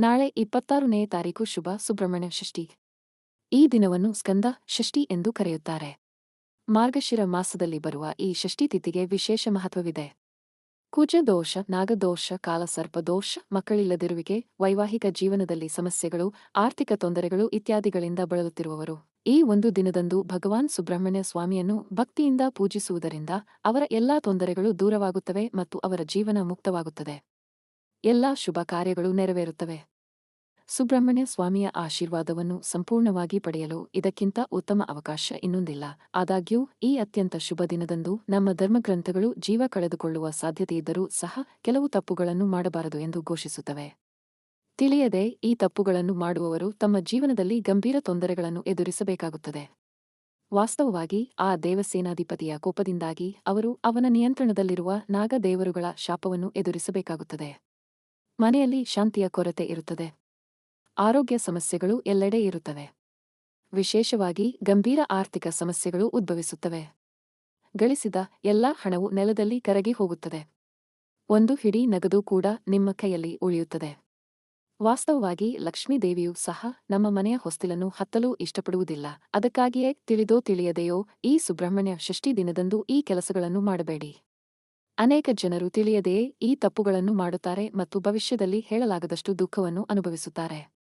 ನಾಳೆ ಇಪ್ಪತ್ತಾರನೇ ತಾರೀಕು ಶುಭ ಸುಬ್ರಹ್ಮಣ್ಯ ಷಷ್ಠಿ. ಈ ದಿನವನ್ನು ಸ್ಕಂದ ಷಷ್ಠಿ ಎಂದು ಕರೆಯುತ್ತಾರೆ. ಮಾರ್ಗಶಿರ ಮಾಸದಲ್ಲಿ ಬರುವ ಈ ಷಷ್ಠಿ ತಿಥಿಗೆ ವಿಶೇಷ ಮಹತ್ವವಿದೆ. ಕುಜದೋಷ ನಾಗದೋಷ ಕಾಲಸರ್ಪದೋಷ ಮಕ್ಕಳಿಲ್ಲದಿರುವಿಕೆ, ವೈವಾಹಿಕ ಜೀವನದಲ್ಲಿ ಸಮಸ್ಯೆಗಳು, ಆರ್ಥಿಕ ತೊಂದರೆಗಳು ಇತ್ಯಾದಿಗಳಿಂದ ಬಳಲುತ್ತಿರುವವರು. ಈ ಒಂದು ದಿನದಂದು ಭಗವಾನ್ ಸುಬ್ರಹ್ಮಣ್ಯ ಸ್ವಾಮಿಯನ್ನು ಭಕ್ತಿಯಿಂದ ಪೂಜಿಸುವುದರಿಂದ ಅವರ ಎಲ್ಲಾ ತೊಂದರೆಗಳು ದೂರವಾಗುತ್ತವೆ ಮತ್ತು ಅವರ ಜೀವನ ಮುಕ್ತವಾಗುತ್ತದೆ. ಎಲ್ಲಾ ಶುಭ ಕಾರ್ಯಗಳು ನೆರವೇರುತ್ತವೆ. ಸುಬ್ರಹ್ಮಣ್ಯ ಸ್ವಾಮಿಯ ಆಶೀರ್ವಾದವನ್ನು ಸಂಪೂರ್ಣವಾಗಿ ಪಡೆಯಲು ಇದಕ್ಕಿಂತ ಉತ್ತಮ ಅವಕಾಶ ಇನ್ನೊಂದಿಲ್ಲ. ಆದಾಗ್ಯೂ, ಈ ಅತ್ಯಂತ ಶುಭ ದಿನದಂದು ನಮ್ಮ ಧರ್ಮಗ್ರಂಥಗಳು ಜೀವ ಕಳೆದುಕೊಳ್ಳುವ ಸಾಧ್ಯತೆಯಿದ್ದರೂ ಸಹ ಕೆಲವು ತಪ್ಪುಗಳನ್ನು ಮಾಡಬಾರದು ಎಂದು ಘೋಷಿಸುತ್ತವೆ. ತಿಳಿಯದೆ ಈ ತಪ್ಪುಗಳನ್ನು ಮಾಡುವವರು ತಮ್ಮ ಜೀವನದಲ್ಲಿ ಗಂಭೀರ ತೊಂದರೆಗಳನ್ನು ಎದುರಿಸಬೇಕಾಗುತ್ತದೆ. ವಾಸ್ತವವಾಗಿ, ಆ ದೇವಸೇನಾಧಿಪತಿಯ ಕೋಪದಿಂದಾಗಿ ಅವರು ಅವನ ನಿಯಂತ್ರಣದಲ್ಲಿರುವ ನಾಗದೇವರುಗಳ ಶಾಪವನ್ನು ಎದುರಿಸಬೇಕಾಗುತ್ತದೆ. ಮನೆಯಲ್ಲಿ ಶಾಂತಿಯ ಕೊರತೆ ಇರುತ್ತದೆ. ಆರೋಗ್ಯ ಸಮಸ್ಯೆಗಳು ಎಲ್ಲೆಡೆ ಇರುತ್ತವೆ. ವಿಶೇಷವಾಗಿ ಗಂಭೀರ ಆರ್ಥಿಕ ಸಮಸ್ಯೆಗಳು ಉದ್ಭವಿಸುತ್ತವೆ. ಗಳಿಸಿದ ಎಲ್ಲಾ ಹಣವು ನೆಲದಲ್ಲಿ ಕರಗಿ ಹೋಗುತ್ತದೆ. ಒಂದು ಹಿಡಿ ನಗದು ಕೂಡ ನಿಮ್ಮ ಕೈಯಲ್ಲಿ ಉಳಿಯುತ್ತದೆ. ವಾಸ್ತವವಾಗಿ ಲಕ್ಷ್ಮೀದೇವಿಯೂ ಸಹ ನಮ್ಮ ಮನೆಯ ಹೊಸ್ತಿಲನ್ನು ಹತ್ತಲು ಇಷ್ಟಪಡುವುದಿಲ್ಲ. ಅದಕ್ಕಾಗಿಯೇ ತಿಳಿದೋ ತಿಳಿಯದೆಯೋ ಈ ಸುಬ್ರಹ್ಮಣ್ಯ ಷಷ್ಠಿ ದಿನದಂದು ಈ ಕೆಲಸಗಳನ್ನು ಮಾಡಬೇಡಿ. ಅನೇಕ ಜನರು ತಿಳಿಯದೆಯೇ ಈ ತಪ್ಪುಗಳನ್ನು ಮಾಡುತ್ತಾರೆ ಮತ್ತು ಭವಿಷ್ಯದಲ್ಲಿ ಹೇಳಲಾಗದಷ್ಟು ದುಃಖವನ್ನು ಅನುಭವಿಸುತ್ತಾರೆ.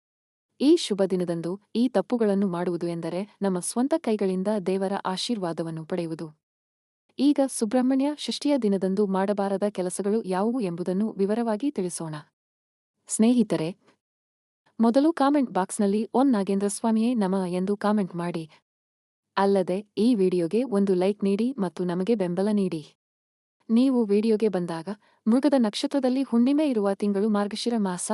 ಈ ಶುಭ ದಿನದಂದು ಈ ತಪ್ಪುಗಳನ್ನು ಮಾಡುವುದು ಎಂದರೆ ನಮ್ಮ ಸ್ವಂತ ಕೈಗಳಿಂದ ದೇವರ ಆಶೀರ್ವಾದವನ್ನು ಪಡೆಯುವುದು. ಈಗ ಸುಬ್ರಹ್ಮಣ್ಯ ಷಷ್ಠಿಯ ದಿನದಂದು ಮಾಡಬಾರದ ಕೆಲಸಗಳು ಯಾವುವು ಎಂಬುದನ್ನು ವಿವರವಾಗಿ ತಿಳಿಸೋಣ. ಸ್ನೇಹಿತರೆ, ಮೊದಲು ಕಾಮೆಂಟ್ ಬಾಕ್ಸ್ನಲ್ಲಿ ಒನ್ ನಾಗೇಂದ್ರ ಸ್ವಾಮಿಯೇ ನಮ ಎಂದು ಕಾಮೆಂಟ್ ಮಾಡಿ. ಅಲ್ಲದೆ, ಈ ವಿಡಿಯೋಗೆ ಒಂದು ಲೈಕ್ ನೀಡಿ ಮತ್ತು ನಮಗೆ ಬೆಂಬಲ ನೀಡಿ. ನೀವು ವಿಡಿಯೋಗೆ ಬಂದಾಗ, ಮೃಗದ ನಕ್ಷತ್ರದಲ್ಲಿ ಹುಣ್ಣಿಮೆ ಇರುವ ತಿಂಗಳು ಮಾರ್ಗಶಿರ ಮಾಸ.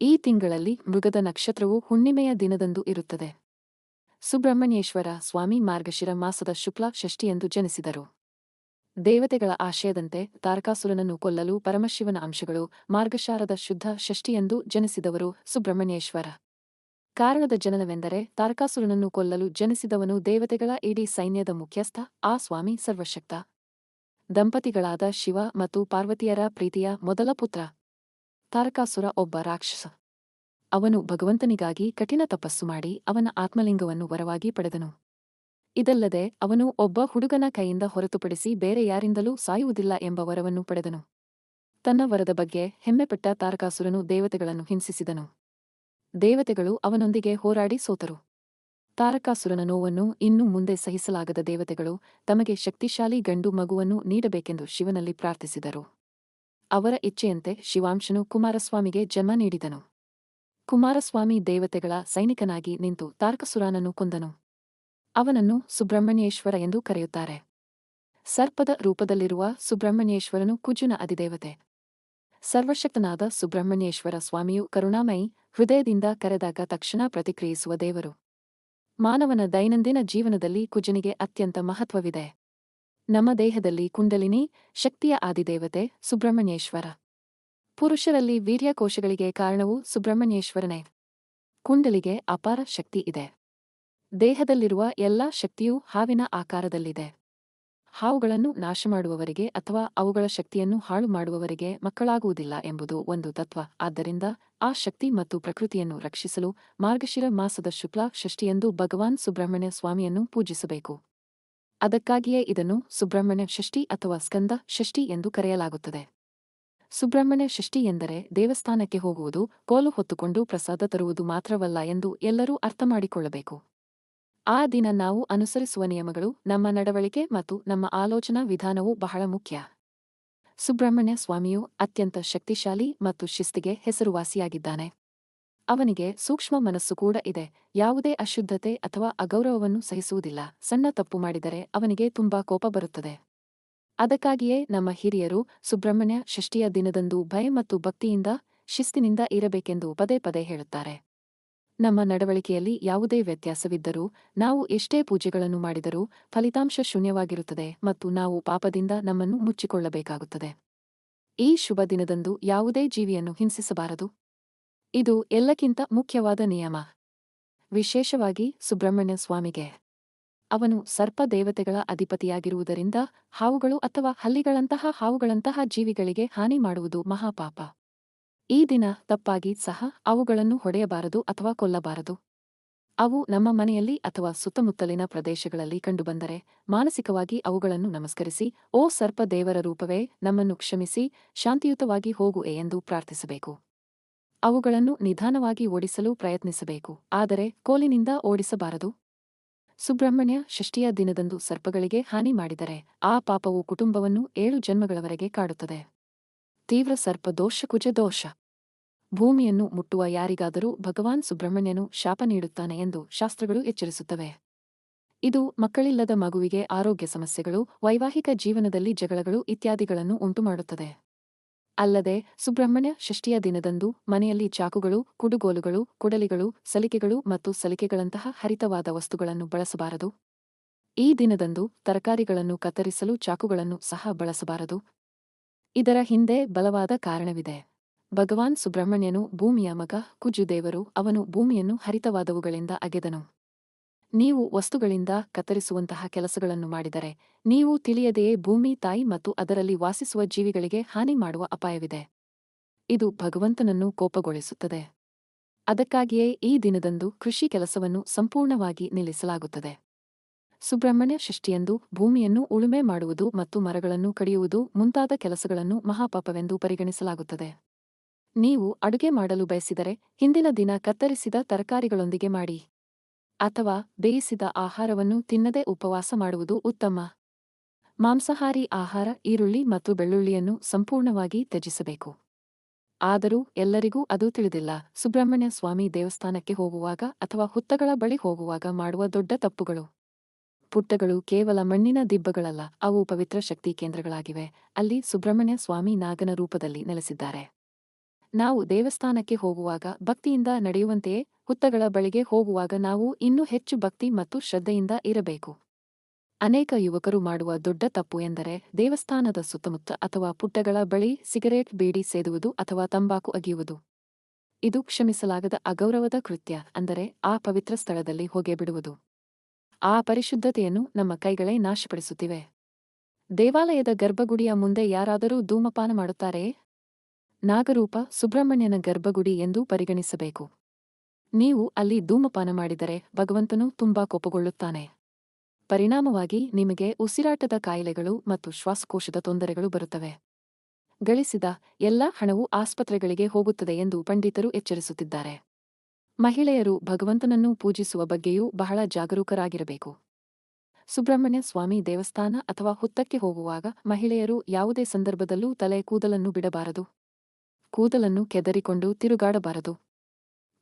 ಈ ತಿಂಗಳಲ್ಲಿ ಮೃಗದ ನಕ್ಷತ್ರವು ಹುಣ್ಣಿಮೆಯ ದಿನದಂದು ಇರುತ್ತದೆ. ಸುಬ್ರಹ್ಮಣ್ಯೇಶ್ವರ ಸ್ವಾಮಿ ಮಾರ್ಗಶಿರ ಮಾಸದ ಶುಕ್ಲ ಷಷ್ಠಿಯೆಂದು ಜನಿಸಿದರು. ದೇವತೆಗಳ ಆಶಯದಂತೆ ತಾರಕಾಸುರನನ್ನು ಕೊಲ್ಲಲು ಪರಮಶಿವನ ಅಂಶಗಳು ಮಾರ್ಗಶಾರದ ಶುದ್ಧ ಷಷ್ಠಿಯೆಂದು ಜನಿಸಿದವರು ಸುಬ್ರಹ್ಮಣ್ಯೇಶ್ವರ. ಕಾರಣದ ಜನನವೆಂದರೆ ತಾರಕಾಸುರನನ್ನು ಕೊಲ್ಲಲು ಜನಿಸಿದವನು ದೇವತೆಗಳ ಇಡೀ ಸೈನ್ಯದ ಮುಖ್ಯಸ್ಥ, ಆ ಸ್ವಾಮಿ ಸರ್ವಶಕ್ತ. ದಂಪತಿಗಳಾದ ಶಿವ ಮತ್ತು ಪಾರ್ವತಿಯರ ಪ್ರೀತಿಯ ಮೊದಲ ಪುತ್ರ. ತಾರಕಾಸುರ ಒಬ್ಬ ರಾಕ್ಷಸ. ಅವನು ಭಗವಂತನಿಗಾಗಿ ಕಠಿಣ ತಪಸ್ಸು ಮಾಡಿ ಅವನ ಆತ್ಮಲಿಂಗವನ್ನು ವರವಾಗಿ ಪಡೆದನು. ಇದಲ್ಲದೆ ಅವನು ಒಬ್ಬ ಹುಡುಗನ ಕೈಯಿಂದ ಹೊರತುಪಡಿಸಿ ಬೇರೆ ಯಾರಿಂದಲೂ ಸಾಯುವುದಿಲ್ಲ ಎಂಬ ವರವನ್ನು ಪಡೆದನು. ತನ್ನ ವರದ ಬಗ್ಗೆ ಹೆಮ್ಮೆಪಟ್ಟ ತಾರಕಾಸುರನು ದೇವತೆಗಳನ್ನು ಹಿಂಸಿಸಿದನು. ದೇವತೆಗಳು ಅವನೊಂದಿಗೆ ಹೋರಾಡಿ ಸೋತರು. ತಾರಕಾಸುರನ ನೋವನ್ನು ಇನ್ನು ಮುಂದೆ ಸಹಿಸಲಾಗದ ದೇವತೆಗಳು ತಮಗೆ ಶಕ್ತಿಶಾಲಿ ಗಂಡು ಮಗುವನ್ನು ನೀಡಬೇಕೆಂದು ಶಿವನಲ್ಲಿ ಪ್ರಾರ್ಥಿಸಿದರು. ಅವರ ಇಚ್ಛೆಯಂತೆ ಶಿವಾಂಶನು ಕುಮಾರಸ್ವಾಮಿಗೆ ಜನ್ಮ ನೀಡಿದನು. ಕುಮಾರಸ್ವಾಮಿ ದೇವತೆಗಳ ಸೈನಿಕನಾಗಿ ನಿಂತು ತಾರ್ಕಸುರಾನನ್ನು ಕೊಂದನು. ಅವನನ್ನು ಸುಬ್ರಹ್ಮಣ್ಯೇಶ್ವರ ಎಂದು ಕರೆಯುತ್ತಾರೆ. ಸರ್ಪದ ರೂಪದಲ್ಲಿರುವ ಸುಬ್ರಹ್ಮಣ್ಯೇಶ್ವರನು ಕುಜುನ ಅಧಿದೇವತೆ. ಸರ್ವಶಕ್ತನಾದ ಸುಬ್ರಹ್ಮಣ್ಯೇಶ್ವರ ಸ್ವಾಮಿಯು ಕರುಣಾಮಯಿ, ಹೃದಯದಿಂದ ಕರೆದಾಗ ತಕ್ಷಣ ಪ್ರತಿಕ್ರಿಯಿಸುವ ದೇವರು. ಮಾನವನ ದೈನಂದಿನ ಜೀವನದಲ್ಲಿ ಕುಜನಿಗೆ ಅತ್ಯಂತ ಮಹತ್ವವಿದೆ. ನಮ್ಮ ದೇಹದಲ್ಲಿ ಕುಂಡಲಿನಿ, ಶಕ್ತಿಯ ಆದಿದೇವತೆ ಸುಬ್ರಹ್ಮಣ್ಯೇಶ್ವರ. ಪುರುಷರಲ್ಲಿ ವೀರ್ಯಕೋಶಗಳಿಗೆ ಕಾರಣವು ಸುಬ್ರಹ್ಮಣ್ಯೇಶ್ವರನೇ. ಕುಂಡಲಿಗೆ ಅಪಾರ ಶಕ್ತಿ ಇದೆ. ದೇಹದಲ್ಲಿರುವ ಎಲ್ಲಾ ಶಕ್ತಿಯೂ ಹಾವಿನ ಆಕಾರದಲ್ಲಿದೆ. ಹಾವುಗಳನ್ನು ನಾಶಮಾಡುವವರಿಗೆ ಅಥವಾ ಅವುಗಳ ಶಕ್ತಿಯನ್ನು ಹಾಳು ಮಾಡುವವರಿಗೆ ಮಕ್ಕಳಾಗುವುದಿಲ್ಲ ಎಂಬುದು ಒಂದು ತತ್ವ. ಆದ್ದರಿಂದ ಆ ಶಕ್ತಿ ಮತ್ತು ಪ್ರಕೃತಿಯನ್ನು ರಕ್ಷಿಸಲು ಮಾರ್ಗಶಿರ ಮಾಸದ ಶುಕ್ಲ ಷಷ್ಠಿಯಂದು ಭಗವಾನ್ ಸುಬ್ರಹ್ಮಣ್ಯ ಸ್ವಾಮಿಯನ್ನು ಪೂಜಿಸಬೇಕು. ಅದಕ್ಕಾಗಿಯೇ ಇದನ್ನು ಸುಬ್ರಹ್ಮಣ್ಯ ಷಷ್ಠಿ ಅಥವಾ ಸ್ಕಂದ ಷಷ್ಠಿ ಎಂದು ಕರೆಯಲಾಗುತ್ತದೆ. ಸುಬ್ರಹ್ಮಣ್ಯ ಷಷ್ಠಿ ಎಂದರೆ ದೇವಸ್ಥಾನಕ್ಕೆ ಹೋಗುವುದು, ಕೋಲು ಹೊತ್ತುಕೊಂಡು ಪ್ರಸಾದ ತರುವುದು ಮಾತ್ರವಲ್ಲ ಎಂದು ಎಲ್ಲರೂ ಅರ್ಥಮಾಡಿಕೊಳ್ಳಬೇಕು. ಆ ದಿನ ನಾವು ಅನುಸರಿಸುವ ನಿಯಮಗಳು, ನಮ್ಮ ನಡವಳಿಕೆ ಮತ್ತು ನಮ್ಮ ಆಲೋಚನಾ ವಿಧಾನವು ಬಹಳ ಮುಖ್ಯ. ಸುಬ್ರಹ್ಮಣ್ಯ ಸ್ವಾಮಿಯು ಅತ್ಯಂತ ಶಕ್ತಿಶಾಲಿ ಮತ್ತು ಶಿಸ್ತಿಗೆ ಹೆಸರುವಾಸಿಯಾಗಿದ್ದಾನೆ. ಅವನಿಗೆ ಸೂಕ್ಷ್ಮ ಮನಸ್ಸು ಕೂಡ ಇದೆ. ಯಾವುದೇ ಅಶುದ್ಧತೆ ಅಥವಾ ಅಗೌರವವನ್ನು ಸಹಿಸುವುದಿಲ್ಲ. ಸಣ್ಣ ತಪ್ಪು ಮಾಡಿದರೆ ಅವನಿಗೆ ತುಂಬಾ ಕೋಪ ಬರುತ್ತದೆ. ಅದಕ್ಕಾಗಿಯೇ ನಮ್ಮ ಹಿರಿಯರು ಸುಬ್ರಹ್ಮಣ್ಯ ಷಷ್ಠಿಯ ದಿನದಂದು ಭಯ ಮತ್ತು ಭಕ್ತಿಯಿಂದ ಶಿಸ್ತಿನಿಂದ ಇರಬೇಕೆಂದು ಪದೇ ಪದೇ ಹೇಳುತ್ತಾರೆ. ನಮ್ಮ ನಡವಳಿಕೆಯಲ್ಲಿ ಯಾವುದೇ ವ್ಯತ್ಯಾಸವಿದ್ದರೂ ನಾವು ಎಷ್ಟೇ ಪೂಜೆಗಳನ್ನು ಮಾಡಿದರೂ ಫಲಿತಾಂಶ ಶೂನ್ಯವಾಗಿರುತ್ತದೆ ಮತ್ತು ನಾವು ಪಾಪದಿಂದ ನಮ್ಮನ್ನು ಮುಚ್ಚಿಕೊಳ್ಳಬೇಕಾಗುತ್ತದೆ. ಈ ಶುಭ ದಿನದಂದು ಯಾವುದೇ ಜೀವಿಯನ್ನು ಹಿಂಸಿಸಬಾರದು. ಇದು ಎಲ್ಲಕ್ಕಿಂತ ಮುಖ್ಯವಾದ ನಿಯಮ. ವಿಶೇಷವಾಗಿ ಸುಬ್ರಹ್ಮಣ್ಯ ಸ್ವಾಮಿಗೆ. ಅವನು ಸರ್ಪ ದೇವತೆಗಳ ಅಧಿಪತಿಯಾಗಿರುವುದರಿಂದ ಹಾವುಗಳು ಅಥವಾ ಹಲ್ಲಿಗಳಂತಹ ಹಾವುಗಳಂತಹ ಜೀವಿಗಳಿಗೆ ಹಾನಿ ಮಾಡುವುದು ಮಹಾಪಾಪ. ಈ ದಿನ ತಪ್ಪಾಗಿ ಸಹ ಅವುಗಳನ್ನು ಹೊಡೆಯಬಾರದು ಅಥವಾ ಕೊಲ್ಲಬಾರದು. ಅವು ನಮ್ಮ ಮನೆಯಲ್ಲಿ ಅಥವಾ ಸುತ್ತಮುತ್ತಲಿನ ಪ್ರದೇಶಗಳಲ್ಲಿ ಕಂಡುಬಂದರೆ ಮಾನಸಿಕವಾಗಿ ಅವುಗಳನ್ನು ನಮಸ್ಕರಿಸಿ, ಓ ಸರ್ಪ ದೇವರ ರೂಪವೇ ನಮ್ಮನ್ನು ಕ್ಷಮಿಸಿ, ಶಾಂತಿಯುತವಾಗಿ ಹೋಗುವೆ ಎಂದು ಪ್ರಾರ್ಥಿಸಬೇಕು. ಅವುಗಳನ್ನು ನಿಧಾನವಾಗಿ ಓಡಿಸಲು ಪ್ರಯತ್ನಿಸಬೇಕು. ಆದರೆ ಕೋಲಿನಿಂದ ಓಡಿಸಬಾರದು. ಸುಬ್ರಹ್ಮಣ್ಯ ಷಷ್ಠಿಯ ದಿನದಂದು ಸರ್ಪಗಳಿಗೆ ಹಾನಿ ಮಾಡಿದರೆ ಆ ಪಾಪವು ಕುಟುಂಬವನ್ನು ಏಳು ಜನ್ಮಗಳವರೆಗೆ ಕಾಡುತ್ತದೆ. ತೀವ್ರ ಸರ್ಪ ದೋಷ ಕುಜ ದೋಷ. ಭೂಮಿಯನ್ನು ಮುಟ್ಟುವ ಯಾರಿಗಾದರೂ ಭಗವಾನ್ ಸುಬ್ರಹ್ಮಣ್ಯನು ಶಾಪ ನೀಡುತ್ತಾನೆ ಎಂದು ಶಾಸ್ತ್ರಗಳು ಎಚ್ಚರಿಸುತ್ತವೆ. ಇದು ಮಕ್ಕಳಿಲ್ಲದ ಮಗುವಿಗೆ ಆರೋಗ್ಯ ಸಮಸ್ಯೆಗಳು, ವೈವಾಹಿಕ ಜೀವನದಲ್ಲಿ ಜಗಳಗಳು ಇತ್ಯಾದಿಗಳನ್ನು ಉಂಟುಮಾಡುತ್ತದೆ. ಅಲ್ಲದೆ ಸುಬ್ರಹ್ಮಣ್ಯ ಷಷ್ಠಿಯ ದಿನದಂದು ಮನೆಯಲ್ಲಿ ಚಾಕುಗಳು, ಕುಡುಗೋಲುಗಳು, ಕೊಡಲಿಗಳು, ಸಲಿಕೆಗಳು ಮತ್ತು ಸಲಿಕೆಗಳಂತಹ ಹರಿತವಾದ ವಸ್ತುಗಳನ್ನು ಬಳಸಬಾರದು. ಈ ದಿನದಂದು ತರಕಾರಿಗಳನ್ನು ಕತ್ತರಿಸಲು ಚಾಕುಗಳನ್ನು ಸಹ ಬಳಸಬಾರದು. ಇದರ ಹಿಂದೆ ಬಲವಾದ ಕಾರಣವಿದೆ. ಭಗವಾನ್ ಸುಬ್ರಹ್ಮಣ್ಯನು ಭೂಮಿಯ ಮಗ, ಕುಜುದೇವರು ಅವನು ಭೂಮಿಯನ್ನು ಹರಿತವಾದವುಗಳಿಂದ ಅಗೆದನು. ನೀವು ವಸ್ತುಗಳಿಂದ ಕತ್ತರಿಸುವಂತಹ ಕೆಲಸಗಳನ್ನು ಮಾಡಿದರೆ, ನೀವು ತಿಳಿಯದೆಯೇ ಭೂಮಿ, ತಾಯಿ ಮತ್ತು ಅದರಲ್ಲಿ ವಾಸಿಸುವ ಜೀವಿಗಳಿಗೆ ಹಾನಿ ಮಾಡುವ ಅಪಾಯವಿದೆ. ಇದು ಭಗವಂತನನ್ನು ಕೋಪಗೊಳಿಸುತ್ತದೆ. ಅದಕ್ಕಾಗಿಯೇ ಈ ದಿನದಂದು ಕೃಷಿ ಕೆಲಸವನ್ನು ಸಂಪೂರ್ಣವಾಗಿ ನಿಲ್ಲಿಸಲಾಗುತ್ತದೆ. ಸುಬ್ರಹ್ಮಣ್ಯ ಷಷ್ಠಿಯಂದು ಭೂಮಿಯನ್ನು ಉಳುಮೆ ಮಾಡುವುದು ಮತ್ತು ಮರಗಳನ್ನು ಕಡಿಯುವುದು ಮುಂತಾದ ಕೆಲಸಗಳನ್ನು ಮಹಾಪಾಪವೆಂದು ಪರಿಗಣಿಸಲಾಗುತ್ತದೆ. ನೀವು ಅಡುಗೆ ಮಾಡಲು ಬಯಸಿದರೆ, ಹಿಂದಿನ ದಿನ ಕತ್ತರಿಸಿದ ತರಕಾರಿಗಳೊಂದಿಗೆ ಮಾಡಿ. ಅಥವಾ ಬೇಯಿಸಿದ ಆಹಾರವನ್ನು ತಿನ್ನದೆ ಉಪವಾಸ ಮಾಡುವುದು ಉತ್ತಮ. ಮಾಂಸಾಹಾರಿ ಆಹಾರ, ಈರುಳ್ಳಿ ಮತ್ತು ಬೆಳ್ಳುಳ್ಳಿಯನ್ನು ಸಂಪೂರ್ಣವಾಗಿ ತ್ಯಜಿಸಬೇಕು. ಆದರೂ ಎಲ್ಲರಿಗೂ ಅದು ತಿಳಿದಿಲ್ಲ. ಸುಬ್ರಹ್ಮಣ್ಯ ಸ್ವಾಮಿ ದೇವಸ್ಥಾನಕ್ಕೆ ಹೋಗುವಾಗ ಅಥವಾ ಹುತ್ತಗಳ ಬಳಿ ಹೋಗುವಾಗ ಮಾಡುವ ದೊಡ್ಡ ತಪ್ಪುಗಳು. ಪುಟ್ಟಗಳು ಕೇವಲ ಮಣ್ಣಿನ ದಿಬ್ಬಗಳಲ್ಲ, ಅವು ಪವಿತ್ರ ಶಕ್ತಿ ಕೇಂದ್ರಗಳಾಗಿವೆ. ಅಲ್ಲಿ ಸುಬ್ರಹ್ಮಣ್ಯ ಸ್ವಾಮಿ ನಾಗನ ರೂಪದಲ್ಲಿ ನೆಲೆಸಿದ್ದಾರೆ. ನಾವು ದೇವಸ್ಥಾನಕ್ಕೆ ಹೋಗುವಾಗ ಭಕ್ತಿಯಿಂದ ನಡೆಯುವಂತೆಯೇ ಹುತ್ತಗಳ ಬಳಿಗೆ ಹೋಗುವಾಗ ನಾವು ಇನ್ನೂ ಹೆಚ್ಚು ಭಕ್ತಿ ಮತ್ತು ಶ್ರದ್ಧೆಯಿಂದ ಇರಬೇಕು. ಅನೇಕ ಯುವಕರು ಮಾಡುವ ದೊಡ್ಡ ತಪ್ಪು ಎಂದರೆ ದೇವಸ್ಥಾನದ ಸುತ್ತಮುತ್ತ ಅಥವಾ ಪುಟ್ಟಗಳ ಬಳಿ ಸಿಗರೇಟ್ ಬೀಡಿ ಸೇದುವುದು ಅಥವಾ ತಂಬಾಕು ಅಗಿಯುವುದು. ಇದು ಕ್ಷಮಿಸಲಾಗದ ಅಗೌರವದ ಕೃತ್ಯ ಅಂದರೆ ಆ ಪವಿತ್ರ ಸ್ಥಳದಲ್ಲಿ ಹೊಗೆ ಬಿಡುವುದು. ಆ ಪರಿಶುದ್ಧತೆಯನ್ನು ನಮ್ಮ ಕೈಗಳೇ ನಾಶಪಡಿಸುತ್ತಿವೆ. ದೇವಾಲಯದ ಗರ್ಭಗುಡಿಯ ಮುಂದೆ ಯಾರಾದರೂ ಧೂಮಪಾನ ಮಾಡುತ್ತಾರೆಯೇ? ನಾಗರೂಪ ಸುಬ್ರಹ್ಮಣ್ಯನ ಗರ್ಭಗುಡಿ ಎಂದು ಪರಿಗಣಿಸಬೇಕು. ನೀವು ಅಲ್ಲಿ ಧೂಮಪಾನ ಮಾಡಿದರೆ ಭಗವಂತನು ತುಂಬಾ ಕೋಪಗೊಳ್ಳುತ್ತಾನೆ. ಪರಿಣಾಮವಾಗಿ ನಿಮಗೆ ಉಸಿರಾಟದ ಕಾಯಿಲೆಗಳು ಮತ್ತು ಶ್ವಾಸಕೋಶದ ತೊಂದರೆಗಳು ಬರುತ್ತವೆ. ಗಳಿಸಿದ ಎಲ್ಲಾ ಹಣವು ಆಸ್ಪತ್ರೆಗಳಿಗೆ ಹೋಗುತ್ತದೆ ಎಂದು ಪಂಡಿತರು ಎಚ್ಚರಿಸುತ್ತಿದ್ದಾರೆ. ಮಹಿಳೆಯರು ಭಗವಂತನನ್ನು ಪೂಜಿಸುವ ಬಗ್ಗೆಯೂ ಬಹಳ ಜಾಗರೂಕರಾಗಿರಬೇಕು. ಸುಬ್ರಹ್ಮಣ್ಯ ಸ್ವಾಮಿ ದೇವಸ್ಥಾನ ಅಥವಾ ಹುತ್ತಕ್ಕೆ ಹೋಗುವಾಗ ಮಹಿಳೆಯರು ಯಾವುದೇ ಸಂದರ್ಭದಲ್ಲೂ ತಲೆ ಕೂದಲನ್ನು ಬಿಡಬಾರದು. ಕೂದಲನ್ನು ಕೆದರಿಕೊಂಡು ತಿರುಗಾಡಬಾರದು.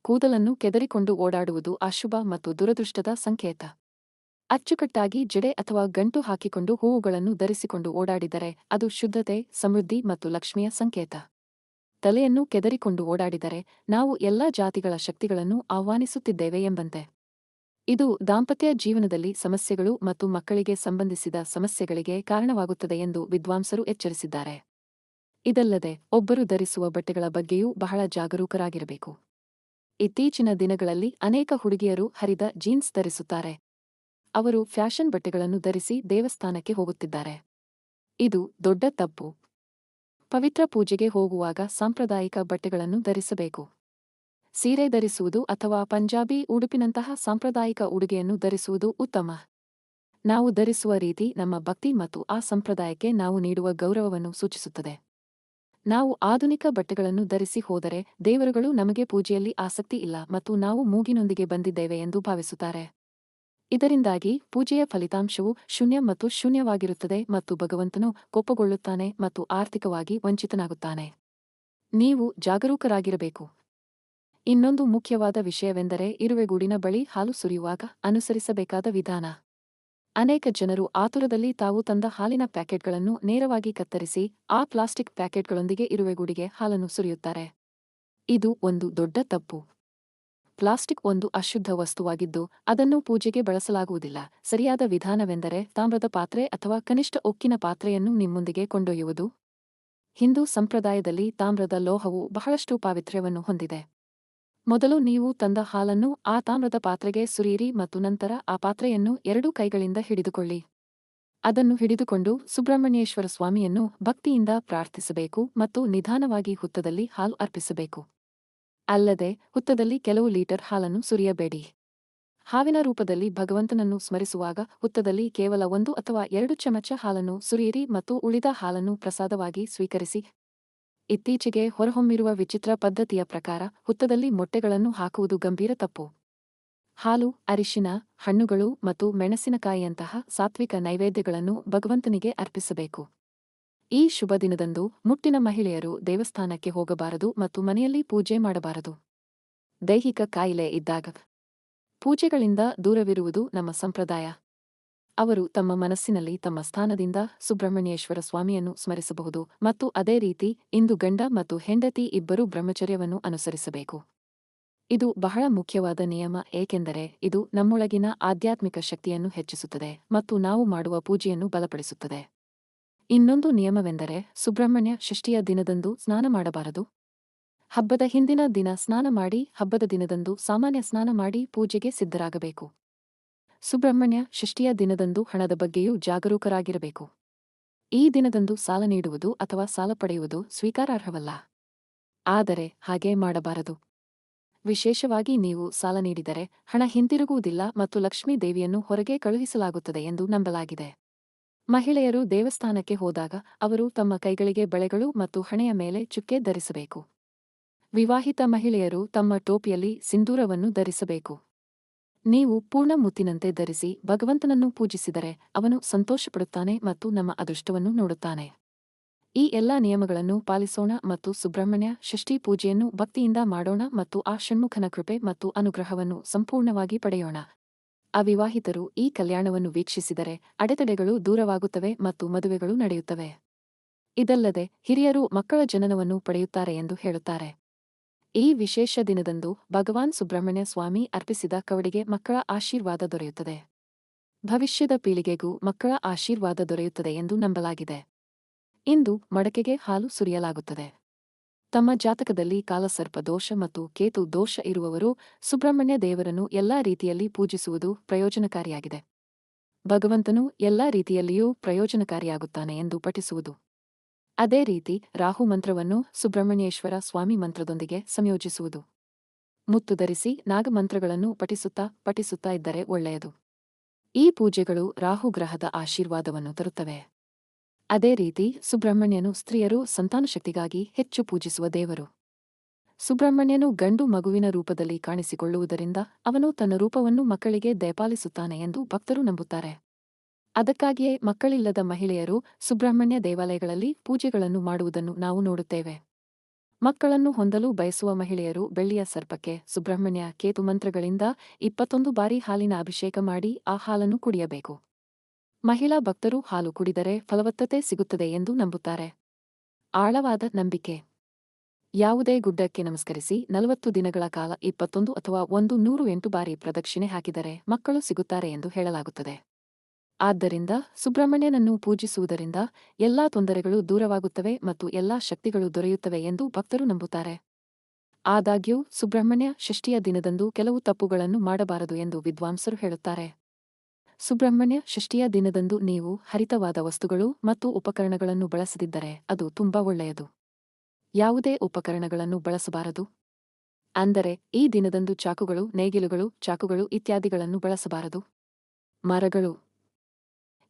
ಕೂದಲನ್ನು ಕೆದರಿಕೊಂಡು ಓಡಾಡುವುದು ಅಶುಭ ಮತ್ತು ದುರದೃಷ್ಟದ ಸಂಕೇತ. ಅಚ್ಚುಕಟ್ಟಾಗಿ ಜಡೆ ಅಥವಾ ಗಂಟು ಹಾಕಿಕೊಂಡು ಹೂವುಗಳನ್ನು ಧರಿಸಿಕೊಂಡು ಓಡಾಡಿದರೆ ಅದು ಶುದ್ಧತೆ, ಸಮೃದ್ಧಿ ಮತ್ತು ಲಕ್ಷ್ಮಿಯ ಸಂಕೇತ. ತಲೆಯನ್ನು ಕೆದರಿಕೊಂಡು ಓಡಾಡಿದರೆ ನಾವು ಎಲ್ಲಾ ಜಾತಿಗಳ ಶಕ್ತಿಗಳನ್ನು ಆಹ್ವಾನಿಸುತ್ತಿದ್ದೇವೆ ಎಂಬಂತೆ. ಇದು ದಾಂಪತ್ಯ ಜೀವನದಲ್ಲಿ ಸಮಸ್ಯೆಗಳು ಮತ್ತು ಮಕ್ಕಳಿಗೆ ಸಂಬಂಧಿಸಿದ ಸಮಸ್ಯೆಗಳಿಗೆ ಕಾರಣವಾಗುತ್ತದೆ ಎಂದು ವಿದ್ವಾಂಸರು ಎಚ್ಚರಿಸಿದ್ದಾರೆ. ಇದಲ್ಲದೆ ಒಬ್ಬರು ಧರಿಸುವ ಬಟ್ಟೆಗಳ ಬಗ್ಗೆಯೂ ಬಹಳ ಜಾಗರೂಕರಾಗಿರಬೇಕು. ಇತ್ತೀಚಿನ ದಿನಗಳಲ್ಲಿ ಅನೇಕ ಹುಡುಗಿಯರು ಹರಿದ ಜೀನ್ಸ್ ಧರಿಸುತ್ತಾರೆ. ಅವರು ಫ್ಯಾಷನ್ ಬಟ್ಟೆಗಳನ್ನು ಧರಿಸಿ ದೇವಸ್ಥಾನಕ್ಕೆ ಹೋಗುತ್ತಿದ್ದಾರೆ. ಇದು ದೊಡ್ಡ ತಪ್ಪು. ಪವಿತ್ರ ಪೂಜೆಗೆ ಹೋಗುವಾಗ ಸಾಂಪ್ರದಾಯಿಕ ಬಟ್ಟೆಗಳನ್ನು ಧರಿಸಬೇಕು. ಸೀರೆ ಧರಿಸುವುದು ಅಥವಾ ಪಂಜಾಬಿ ಉಡುಪಿನಂತಹ ಸಾಂಪ್ರದಾಯಿಕ ಉಡುಗೆಯನ್ನು ಧರಿಸುವುದು ಉತ್ತಮ. ನಾವು ಧರಿಸುವ ರೀತಿ ನಮ್ಮ ಭಕ್ತಿ ಮತ್ತು ಆ ಸಂಪ್ರದಾಯಕ್ಕೆ ನಾವು ನೀಡುವ ಗೌರವವನ್ನು ಸೂಚಿಸುತ್ತದೆ. ನಾವು ಆಧುನಿಕ ಬಟ್ಟೆಗಳನ್ನು ಧರಿಸಿ ಹೋದರೆ ದೇವರುಗಳು ನಮಗೆ ಪೂಜೆಯಲ್ಲಿ ಆಸಕ್ತಿ ಇಲ್ಲ ಮತ್ತು ನಾವು ಮೂಗಿನೊಂದಿಗೆ ಬಂದಿದ್ದೇವೆ ಎಂದು ಭಾವಿಸುತ್ತಾರೆ. ಇದರಿಂದಾಗಿ ಪೂಜೆಯ ಫಲಿತಾಂಶವು ಶೂನ್ಯ ಮತ್ತು ಶೂನ್ಯವಾಗಿರುತ್ತದೆ ಮತ್ತು ಭಗವಂತನು ಕೋಪಗೊಳ್ಳುತ್ತಾನೆ ಮತ್ತು ಆರ್ಥಿಕವಾಗಿ ವಂಚಿತನಾಗುತ್ತಾನೆ. ನೀವು ಜಾಗರೂಕರಾಗಿರಬೇಕು. ಇನ್ನೊಂದು ಮುಖ್ಯವಾದ ವಿಷಯವೆಂದರೆ ಇರುವೆಗೂಡಿನ ಬಳಿ ಹಾಲು ಸುರಿಯುವಾಗ ಅನುಸರಿಸಬೇಕಾದ ವಿಧಾನ. ಅನೇಕ ಜನರು ಆತುರದಲ್ಲಿ ತಾವು ತಂದ ಹಾಲಿನ ಪ್ಯಾಕೆಟ್ಗಳನ್ನು ನೇರವಾಗಿ ಕತ್ತರಿಸಿ, ಆ ಪ್ಲಾಸ್ಟಿಕ್ ಪ್ಯಾಕೆಟ್ಗಳೊಂದಿಗೆ ಇರುವೆಗೂಡಿಗೆ ಹಾಲನ್ನು ಸುರಿಯುತ್ತಾರೆ. ಇದು ಒಂದು ದೊಡ್ಡ ತಪ್ಪು. ಪ್ಲಾಸ್ಟಿಕ್ ಒಂದು ಅಶುದ್ಧ ವಸ್ತುವಾಗಿದ್ದು, ಅದನ್ನು ಪೂಜೆಗೆ ಬಳಸಲಾಗುವುದಿಲ್ಲ. ಸರಿಯಾದ ವಿಧಾನವೆಂದರೆ ತಾಮ್ರದ ಪಾತ್ರೆ ಅಥವಾ ಕನಿಷ್ಠ ಉಕ್ಕಿನ ಪಾತ್ರೆಯನ್ನು ನಿಮ್ಮೊಂದಿಗೆ ಕೊಂಡೊಯ್ಯುವುದು. ಹಿಂದೂ ಸಂಪ್ರದಾಯದಲ್ಲಿ ತಾಮ್ರದ ಲೋಹವು ಬಹಳಷ್ಟು ಪಾವಿತ್ರ್ಯವನ್ನು ಹೊಂದಿದೆ. ಮೊದಲು ನೀವು ತಂದ ಹಾಲನ್ನು ಆ ತಾಮ್ರದ ಪಾತ್ರೆಗೆ ಸುರಿಯಿರಿ ಮತ್ತು ನಂತರ ಆ ಪಾತ್ರೆಯನ್ನು ಎರಡೂ ಕೈಗಳಿಂದ ಹಿಡಿದುಕೊಳ್ಳಿ. ಅದನ್ನು ಹಿಡಿದುಕೊಂಡು ಸುಬ್ರಹ್ಮಣ್ಯೇಶ್ವರ ಸ್ವಾಮಿಯನ್ನು ಭಕ್ತಿಯಿಂದ ಪ್ರಾರ್ಥಿಸಬೇಕು ಮತ್ತು ನಿಧಾನವಾಗಿ ಹುತ್ತದಲ್ಲಿ ಹಾಲು ಅರ್ಪಿಸಬೇಕು. ಅಲ್ಲದೆ ಹುತ್ತದಲ್ಲಿ ಕೆಲವು ಲೀಟರ್ ಹಾಲನ್ನು ಸುರಿಯಬೇಡಿ. ಹಾವಿನ ರೂಪದಲ್ಲಿ ಭಗವಂತನನ್ನು ಸ್ಮರಿಸುವಾಗ ಹುತ್ತದಲ್ಲಿ ಕೇವಲ ಒಂದು ಅಥವಾ ಎರಡು ಚಮಚ ಹಾಲನ್ನು ಸುರಿಯಿರಿ ಮತ್ತು ಉಳಿದ ಹಾಲನ್ನು ಪ್ರಸಾದವಾಗಿ ಸ್ವೀಕರಿಸಿ. ಇತ್ತೀಚೆಗೆ ಹೊರಹೊಮ್ಮಿರುವ ವಿಚಿತ್ರ ಪದ್ಧತಿಯ ಪ್ರಕಾರ ಹುತ್ತದಲ್ಲಿ ಮೊಟ್ಟೆಗಳನ್ನು ಹಾಕುವುದು ಗಂಭೀರ ತಪ್ಪು. ಹಾಲು, ಅರಿಶಿನ, ಹಣ್ಣುಗಳು ಮತ್ತು ಮೆಣಸಿನಕಾಯಿಯಂತಹ ಸಾತ್ವಿಕ ನೈವೇದ್ಯಗಳನ್ನು ಭಗವಂತನಿಗೆ ಅರ್ಪಿಸಬೇಕು. ಈ ಶುಭ ದಿನದಂದು ಮುಟ್ಟಿನ ಮಹಿಳೆಯರು ದೇವಸ್ಥಾನಕ್ಕೆ ಹೋಗಬಾರದು ಮತ್ತು ಮನೆಯಲ್ಲಿ ಪೂಜೆ ಮಾಡಬಾರದು. ದೈಹಿಕ ಕಾಯಿಲೆ ಇದ್ದಾಗ ಪೂಜೆಗಳಿಂದ ದೂರವಿರುವುದು ನಮ್ಮ ಸಂಪ್ರದಾಯ. ಅವರು ತಮ್ಮ ಮನಸ್ಸಿನಲ್ಲಿ ತಮ್ಮ ಸ್ಥಾನದಿಂದ ಸುಬ್ರಹ್ಮಣ್ಯೇಶ್ವರ ಸ್ವಾಮಿಯನ್ನು ಸ್ಮರಿಸಬಹುದು ಮತ್ತು ಅದೇ ರೀತಿ ಇಂದು ಗಂಡ ಮತ್ತು ಹೆಂಡತಿ ಇಬ್ಬರೂ ಬ್ರಹ್ಮಚರ್ಯವನ್ನು ಅನುಸರಿಸಬೇಕು. ಇದು ಬಹಳ ಮುಖ್ಯವಾದ ನಿಯಮ, ಏಕೆಂದರೆ ಇದು ನಮ್ಮೊಳಗಿನ ಆಧ್ಯಾತ್ಮಿಕ ಶಕ್ತಿಯನ್ನು ಹೆಚ್ಚಿಸುತ್ತದೆ ಮತ್ತು ನಾವು ಮಾಡುವ ಪೂಜೆಯನ್ನು ಬಲಪಡಿಸುತ್ತದೆ. ಇನ್ನೊಂದು ನಿಯಮವೆಂದರೆ ಸುಬ್ರಹ್ಮಣ್ಯ ಷಷ್ಠಿಯ ದಿನದಂದು ಸ್ನಾನ ಮಾಡಬಾರದು. ಹಬ್ಬದ ಹಿಂದಿನ ದಿನ ಸ್ನಾನ ಮಾಡಿ ಹಬ್ಬದ ದಿನದಂದು ಸಾಮಾನ್ಯ ಸ್ನಾನ ಮಾಡಿ ಪೂಜೆಗೆ ಸಿದ್ಧರಾಗಬೇಕು. ಸುಬ್ರಹ್ಮಣ್ಯ ಷಷ್ಠಿಯ ದಿನದಂದು ಹಣದ ಬಗ್ಗೆಯೂ ಜಾಗರೂಕರಾಗಿರಬೇಕು. ಈ ದಿನದಂದು ಸಾಲ ನೀಡುವುದು ಅಥವಾ ಸಾಲ ಪಡೆಯುವುದು ಸ್ವೀಕಾರಾರ್ಹವಲ್ಲ. ಆದರೆ ಹಾಗೆ ಮಾಡಬಾರದು. ವಿಶೇಷವಾಗಿ ನೀವು ಸಾಲ ನೀಡಿದರೆ ಹಣ ಹಿಂತಿರುಗುವುದಿಲ್ಲ ಮತ್ತು ಲಕ್ಷ್ಮೀ ದೇವಿಯನ್ನು ಹೊರಗೆ ಕಳುಹಿಸಲಾಗುತ್ತದೆ ಎಂದು ನಂಬಲಾಗಿದೆ. ಮಹಿಳೆಯರು ದೇವಸ್ಥಾನಕ್ಕೆ ಹೋದಾಗ ಅವರು ತಮ್ಮ ಕೈಗಳಿಗೆ ಬಳೆಗಳು ಮತ್ತು ಹಣೆಯ ಮೇಲೆ ಚುಕ್ಕೆ ಧರಿಸಬೇಕು. ವಿವಾಹಿತ ಮಹಿಳೆಯರು ತಮ್ಮ ಟೋಪಿಯಲ್ಲಿ ಸಿಂಧೂರವನ್ನು ಧರಿಸಬೇಕು. ನೀವು ಪೂರ್ಣ ಮುತ್ತಿನಂತೆ ಧರಿಸಿ ಭಗವಂತನನ್ನು ಪೂಜಿಸಿದರೆ ಅವನು ಸಂತೋಷಪಡುತ್ತಾನೆ ಮತ್ತು ನಮ್ಮ ಅದೃಷ್ಟವನ್ನು ನೋಡುತ್ತಾನೆ. ಈ ಎಲ್ಲಾ ನಿಯಮಗಳನ್ನು ಪಾಲಿಸೋಣ ಮತ್ತು ಸುಬ್ರಹ್ಮಣ್ಯ ಷಷ್ಠಿ ಪೂಜೆಯನ್ನು ಭಕ್ತಿಯಿಂದ ಮಾಡೋಣ ಮತ್ತು ಆ ಷಣ್ಮುಖನ ಕೃಪೆ ಮತ್ತು ಅನುಗ್ರಹವನ್ನು ಸಂಪೂರ್ಣವಾಗಿ ಪಡೆಯೋಣ. ಅವಿವಾಹಿತರು ಈ ಕಲ್ಯಾಣವನ್ನು ವೀಕ್ಷಿಸಿದರೆ ಅಡೆತಡೆಗಳು ದೂರವಾಗುತ್ತವೆ ಮತ್ತು ಮದುವೆಗಳು ನಡೆಯುತ್ತವೆ. ಇದಲ್ಲದೆ ಹಿರಿಯರು ಮಕ್ಕಳ ಜನನವನ್ನು ಪಡೆಯುತ್ತಾರೆ ಎಂದು ಹೇಳುತ್ತಾರೆ. ಈ ವಿಶೇಷ ದಿನದಂದು ಭಗವಾನ್ ಸುಬ್ರಹ್ಮಣ್ಯ ಸ್ವಾಮಿ ಅರ್ಪಿಸಿದ ಕವಡಿಗೆ ಮಕ್ಕಳ ಆಶೀರ್ವಾದ ದೊರೆಯುತ್ತದೆ. ಭವಿಷ್ಯದ ಪೀಳಿಗೆಗೂ ಮಕ್ಕಳ ಆಶೀರ್ವಾದ ದೊರೆಯುತ್ತದೆ ಎಂದು ನಂಬಲಾಗಿದೆ. ಇಂದು ಮಡಕೆಗೆ ಹಾಲು ಸುರಿಯಲಾಗುತ್ತದೆ. ತಮ್ಮ ಜಾತಕದಲ್ಲಿ ಕಾಲಸರ್ಪ ದೋಷ ಮತ್ತು ಕೇತು ದೋಷ ಇರುವವರು ಸುಬ್ರಹ್ಮಣ್ಯ ದೇವರನ್ನು ಎಲ್ಲಾ ರೀತಿಯಲ್ಲಿ ಪೂಜಿಸುವುದು ಪ್ರಯೋಜನಕಾರಿಯಾಗಿದೆ. ಭಗವಂತನು ಎಲ್ಲಾ ರೀತಿಯಲ್ಲಿಯೂ ಪ್ರಯೋಜನಕಾರಿಯಾಗುತ್ತಾನೆ ಎಂದು ಪಠಿಸುವುದು. ಅದೇ ರೀತಿ ರಾಹು ಮಂತ್ರವನ್ನು ಸುಬ್ರಹ್ಮಣ್ಯೇಶ್ವರ ಸ್ವಾಮಿ ಮಂತ್ರದೊಂದಿಗೆ ಸಂಯೋಜಿಸುವುದು. ಮುತ್ತು ಧರಿಸಿ ನಾಗಮಂತ್ರಗಳನ್ನು ಪಠಿಸುತ್ತಾ ಪಠಿಸುತ್ತಾ ಇದ್ದರೆ ಒಳ್ಳೆಯದು. ಈ ಪೂಜೆಗಳು ರಾಹು ಗ್ರಹದ ಆಶೀರ್ವಾದವನ್ನು ತರುತ್ತವೆ. ಅದೇ ರೀತಿ ಸುಬ್ರಹ್ಮಣ್ಯನು ಸ್ತ್ರೀಯರು ಸಂತಾನಶಕ್ತಿಗಾಗಿ ಹೆಚ್ಚು ಪೂಜಿಸುವ ದೇವರು. ಸುಬ್ರಹ್ಮಣ್ಯನು ಗಂಡು ಮಗುವಿನ ರೂಪದಲ್ಲಿ ಕಾಣಿಸಿಕೊಳ್ಳುವುದರಿಂದ ಅವನು ತನ್ನ ರೂಪವನ್ನು ಮಕ್ಕಳಿಗೆ ದಯಪಾಲಿಸುತ್ತಾನೆ ಎಂದು ಭಕ್ತರು ನಂಬುತ್ತಾರೆ. ಅದಕ್ಕಾಗಿಯೇ ಮಕ್ಕಳಿಲ್ಲದ ಮಹಿಳೆಯರು ಸುಬ್ರಹ್ಮಣ್ಯ ದೇವಾಲಯಗಳಲ್ಲಿ ಪೂಜೆಗಳನ್ನು ಮಾಡುವುದನ್ನು ನಾವು ನೋಡುತ್ತೇವೆ. ಮಕ್ಕಳನ್ನು ಹೊಂದಲು ಬಯಸುವ ಮಹಿಳೆಯರು ಬೆಳ್ಳಿಯ ಸರ್ಪಕ್ಕೆ, ಸುಬ್ರಹ್ಮಣ್ಯ ಕೇತು ಮಂತ್ರಗಳಿಂದ ಇಪ್ಪತ್ತೊಂದು ಬಾರಿ ಹಾಲಿನ ಅಭಿಷೇಕ ಮಾಡಿ ಆ ಹಾಲನ್ನು ಕುಡಿಯಬೇಕು. ಮಹಿಳಾ ಭಕ್ತರು ಹಾಲು ಕುಡಿದರೆ ಫಲವತ್ತತೆ ಸಿಗುತ್ತದೆ ಎಂದು ನಂಬುತ್ತಾರೆ. ಆಳವಾದ ನಂಬಿಕೆ. ಯಾವುದೇ ಗುಡ್ಡಕ್ಕೆ ನಮಸ್ಕರಿಸಿ ನಲವತ್ತು ದಿನಗಳ ಕಾಲ ಇಪ್ಪತ್ತೊಂದು ಅಥವಾ ಒಂದು ನೂರು ಎಂಟು ಬಾರಿ ಪ್ರದಕ್ಷಿಣೆ ಹಾಕಿದರೆ ಮಕ್ಕಳು ಸಿಗುತ್ತಾರೆ ಎಂದು ಹೇಳಲಾಗುತ್ತದೆ. ಆದ್ದರಿಂದ ಸುಬ್ರಹ್ಮಣ್ಯನನ್ನು ಪೂಜಿಸುವುದರಿಂದ ಎಲ್ಲಾ ತೊಂದರೆಗಳು ದೂರವಾಗುತ್ತವೆ ಮತ್ತು ಎಲ್ಲಾ ಶಕ್ತಿಗಳು ದೊರೆಯುತ್ತವೆ ಎಂದು ಭಕ್ತರು ನಂಬುತ್ತಾರೆ. ಆದಾಗ್ಯೂ, ಸುಬ್ರಹ್ಮಣ್ಯ ಷಷ್ಠಿಯ ದಿನದಂದು ಕೆಲವು ತಪ್ಪುಗಳನ್ನು ಮಾಡಬಾರದು ಎಂದು ವಿದ್ವಾಂಸರು ಹೇಳುತ್ತಾರೆ. ಸುಬ್ರಹ್ಮಣ್ಯ ಷಷ್ಠಿಯ ದಿನದಂದು ನೀವು ಹರಿತವಾದ ವಸ್ತುಗಳು ಮತ್ತು ಉಪಕರಣಗಳನ್ನು ಬಳಸದಿದ್ದರೆ ಅದು ತುಂಬಾ ಒಳ್ಳೆಯದು. ಯಾವುದೇ ಉಪಕರಣಗಳನ್ನು ಬಳಸಬಾರದು. ಅಂದರೆ, ಈ ದಿನದಂದು ಚಾಕುಗಳು, ನೇಗಿಲುಗಳು, ಚಾಕುಗಳು ಇತ್ಯಾದಿಗಳನ್ನು ಬಳಸಬಾರದು. ಮರಗಳು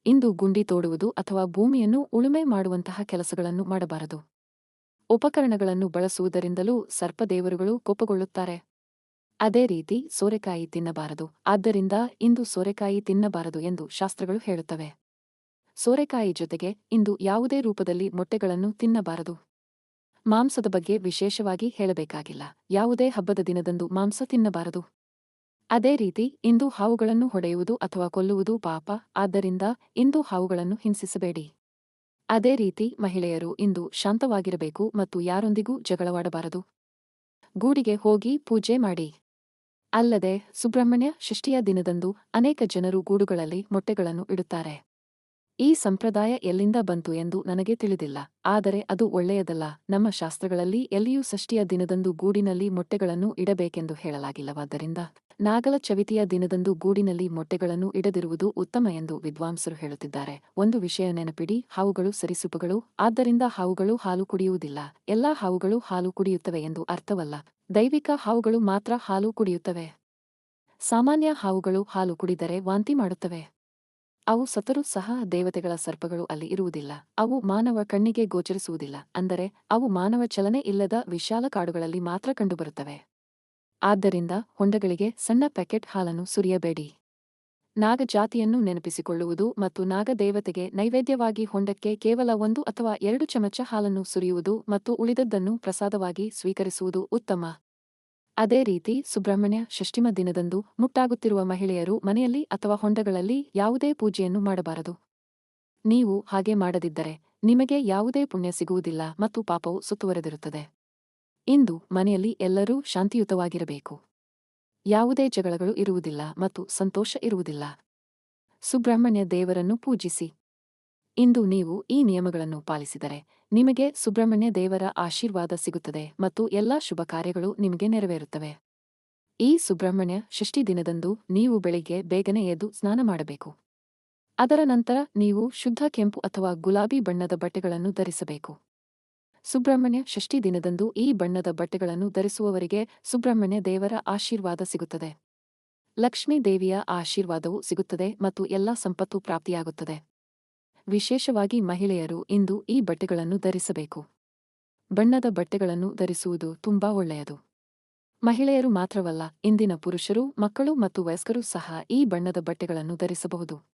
ಇಂದು ಗುಂಡಿ ತೋಡುವುದು ಅಥವಾ ಭೂಮಿಯನ್ನು ಉಳುಮೆ ಮಾಡುವಂತಹ ಕೆಲಸಗಳನ್ನು ಮಾಡಬಾರದು. ಉಪಕರಣಗಳನ್ನು ಬಳಸುವುದರಿಂದಲೂ ಸರ್ಪದೇವರುಗಳು ಕೋಪಗೊಳ್ಳುತ್ತಾರೆ. ಅದೇ ರೀತಿ ಸೋರೆಕಾಯಿ ತಿನ್ನಬಾರದು. ಆದ್ದರಿಂದ ಇಂದು ಸೋರೆಕಾಯಿ ತಿನ್ನಬಾರದು ಎಂದು ಶಾಸ್ತ್ರಗಳು ಹೇಳುತ್ತವೆ. ಸೋರೆಕಾಯಿ ಜೊತೆಗೆ ಇಂದು ಯಾವುದೇ ರೂಪದಲ್ಲಿ ಮೊಟ್ಟೆಗಳನ್ನು ತಿನ್ನಬಾರದು. ಮಾಂಸದ ಬಗ್ಗೆ ವಿಶೇಷವಾಗಿ ಹೇಳಬೇಕಾಗಿಲ್ಲ. ಯಾವುದೇ ಹಬ್ಬದ ದಿನದಂದು ಮಾಂಸ ತಿನ್ನಬಾರದು. ಅದೇ ರೀತಿ ಇಂದು ಹಾವುಗಳನ್ನು ಹೊಡೆಯುವುದು ಅಥವಾ ಕೊಲ್ಲುವುದು ಪಾಪ, ಆದ್ದರಿಂದ ಇಂದು ಹಾವುಗಳನ್ನು ಹಿಂಸಿಸಬೇಡಿ. ಅದೇ ರೀತಿ ಮಹಿಳೆಯರು ಇಂದು ಶಾಂತವಾಗಿರಬೇಕು ಮತ್ತು ಯಾರೊಂದಿಗೂ ಜಗಳವಾಡಬಾರದು. ಗೂಡಿಗೆ ಹೋಗಿ ಪೂಜೆ ಮಾಡಿ. ಅಲ್ಲದೆ ಸುಬ್ರಹ್ಮಣ್ಯ ಷಷ್ಠಿಯ ದಿನದಂದು ಅನೇಕ ಜನರು ಗೂಡುಗಳಲ್ಲಿ ಮೊಟ್ಟೆಗಳನ್ನು ಇಡುತ್ತಾರೆ. ಈ ಸಂಪ್ರದಾಯ ಎಲ್ಲಿಂದ ಬಂತು ಎಂದು ನನಗೆ ತಿಳಿದಿಲ್ಲ, ಆದರೆ ಅದು ಒಳ್ಳೆಯದಲ್ಲ. ನಮ್ಮ ಶಾಸ್ತ್ರಗಳಲ್ಲಿ ಎಲ್ಲಿಯೂ ಷಷ್ಠಿಯ ದಿನದಂದು ಗೂಡಿನಲ್ಲಿ ಮೊಟ್ಟೆಗಳನ್ನು ಇಡಬೇಕೆಂದು ಹೇಳಲಾಗಿಲ್ಲವಾದ್ದರಿಂದ ನಾಗಲ ಚವಿತಿಯ ದಿನದಂದು ಗೂಡಿನಲ್ಲಿ ಮೊಟ್ಟೆಗಳನ್ನು ಇಡದಿರುವುದು ಉತ್ತಮ ಎಂದು ವಿದ್ವಾಂಸರು ಹೇಳುತ್ತಿದ್ದಾರೆ. ಒಂದು ವಿಷಯ ನೆನಪಿಡಿ, ಹಾವುಗಳು ಸರಿಸುಪುಗಳು ಆದ್ದರಿಂದ ಹಾವುಗಳು ಹಾಲು ಕುಡಿಯುವುದಿಲ್ಲ. ಎಲ್ಲಾ ಹಾವುಗಳು ಹಾಲು ಕುಡಿಯುತ್ತವೆ ಎಂದು ಅರ್ಥವಲ್ಲ. ದೈವಿಕ ಹಾವುಗಳು ಮಾತ್ರ ಹಾಲು ಕುಡಿಯುತ್ತವೆ. ಸಾಮಾನ್ಯ ಹಾವುಗಳು ಹಾಲು ಕುಡಿದರೆ ವಾಂತಿ ಮಾಡುತ್ತವೆ. ಅವು ಸತರೂ ಸಹ ದೇವತೆಗಳ ಸರ್ಪಗಳು ಅಲ್ಲಿ ಇರುವುದಿಲ್ಲ. ಅವು ಮಾನವ ಕಣ್ಣಿಗೆ ಗೋಚರಿಸುವುದಿಲ್ಲ. ಅಂದರೆ, ಅವು ಮಾನವ ಚಲನೆ ಇಲ್ಲದ ವಿಶಾಲ ಕಾಡುಗಳಲ್ಲಿ ಮಾತ್ರ ಕಂಡುಬರುತ್ತವೆ. ಆದ್ದರಿಂದ ಹೊಂಡಗಳಿಗೆ ಸಣ್ಣ ಪ್ಯಾಕೆಟ್ ಹಾಲನ್ನು ಸುರಿಯಬೇಡಿ. ನಾಗ ಜಾತಿಯನ್ನು ನೆನಪಿಸಿಕೊಳ್ಳುವುದು ಮತ್ತು ನಾಗದೇವತೆಗೆ ನೈವೇದ್ಯವಾಗಿ ಹೊಂಡಕ್ಕೆ ಕೇವಲ ಒಂದು ಅಥವಾ ಎರಡು ಚಮಚ ಹಾಲನ್ನು ಸುರಿಯುವುದು ಮತ್ತು ಉಳಿದದ್ದನ್ನು ಪ್ರಸಾದವಾಗಿ ಸ್ವೀಕರಿಸುವುದು ಉತ್ತಮ. ಅದೇ ರೀತಿ ಸುಬ್ರಹ್ಮಣ್ಯ ಷಷ್ಠಿಮ ದಿನದಂದು ಮುಟ್ಟಾಗುತ್ತಿರುವ ಮಹಿಳೆಯರು ಮನೆಯಲ್ಲಿ ಅಥವಾ ಹೊಂಡಗಳಲ್ಲಿ ಯಾವುದೇ ಪೂಜೆಯನ್ನು ಮಾಡಬಾರದು. ನೀವು ಹಾಗೆ ಮಾಡದಿದ್ದರೆ ನಿಮಗೆ ಯಾವುದೇ ಪುಣ್ಯ ಸಿಗುವುದಿಲ್ಲ ಮತ್ತು ಪಾಪವು ಸುತ್ತುವರೆದಿರುತ್ತದೆ. ಇಂದು ಮನೆಯಲ್ಲಿ ಎಲ್ಲರೂ ಶಾಂತಿಯುತವಾಗಿರಬೇಕು. ಯಾವುದೇ ಜಗಳಗಳು ಇರುವುದಿಲ್ಲ ಮತ್ತು ಸಂತೋಷ ಇರುವುದಿಲ್ಲ. ಸುಬ್ರಹ್ಮಣ್ಯ ದೇವರನ್ನು ಪೂಜಿಸಿ. ಇಂದು ನೀವು ಈ ನಿಯಮಗಳನ್ನು ಪಾಲಿಸಿದರೆ ನಿಮಗೆ ಸುಬ್ರಹ್ಮಣ್ಯ ದೇವರ ಆಶೀರ್ವಾದ ಸಿಗುತ್ತದೆ ಮತ್ತು ಎಲ್ಲಾ ಶುಭ ಕಾರ್ಯಗಳು ನಿಮಗೆ ನೆರವೇರುತ್ತವೆ. ಈ ಸುಬ್ರಹ್ಮಣ್ಯ ಷಷ್ಠಿ ದಿನದಂದು ನೀವು ಬೆಳಿಗ್ಗೆ ಬೇಗನೆ ಎದ್ದು ಸ್ನಾನ ಮಾಡಬೇಕು. ಅದರ ನಂತರ ನೀವು ಶುದ್ಧ ಕೆಂಪು ಅಥವಾ ಗುಲಾಬಿ ಬಣ್ಣದ ಬಟ್ಟೆಗಳನ್ನು ಧರಿಸಬೇಕು. ಸುಬ್ರಹ್ಮಣ್ಯ ಷಷ್ಠಿ ದಿನದಂದು ಈ ಬಣ್ಣದ ಬಟ್ಟೆಗಳನ್ನು ಧರಿಸುವವರಿಗೆ ಸುಬ್ರಹ್ಮಣ್ಯ ದೇವರ ಆಶೀರ್ವಾದ ಸಿಗುತ್ತದೆ. ಲಕ್ಷ್ಮೀ ದೇವಿಯ ಆಶೀರ್ವಾದವೂ ಸಿಗುತ್ತದೆ ಮತ್ತು ಎಲ್ಲಾ ಸಂಪತ್ತು ಪ್ರಾಪ್ತಿಯಾಗುತ್ತದೆ. ವಿಶೇಷವಾಗಿ ಮಹಿಳೆಯರು ಇಂದು ಈ ಬಟ್ಟೆಗಳನ್ನು ಧರಿಸಬೇಕು. ಬಣ್ಣದ ಬಟ್ಟೆಗಳನ್ನು ಧರಿಸುವುದು ತುಂಬಾ ಒಳ್ಳೆಯದು. ಮಹಿಳೆಯರು ಮಾತ್ರವಲ್ಲ, ಇಂದಿನ ಪುರುಷರು, ಮಕ್ಕಳು ಮತ್ತು ವಯಸ್ಕರು ಸಹ ಈ ಬಣ್ಣದ ಬಟ್ಟೆಗಳನ್ನು ಧರಿಸಬಹುದು.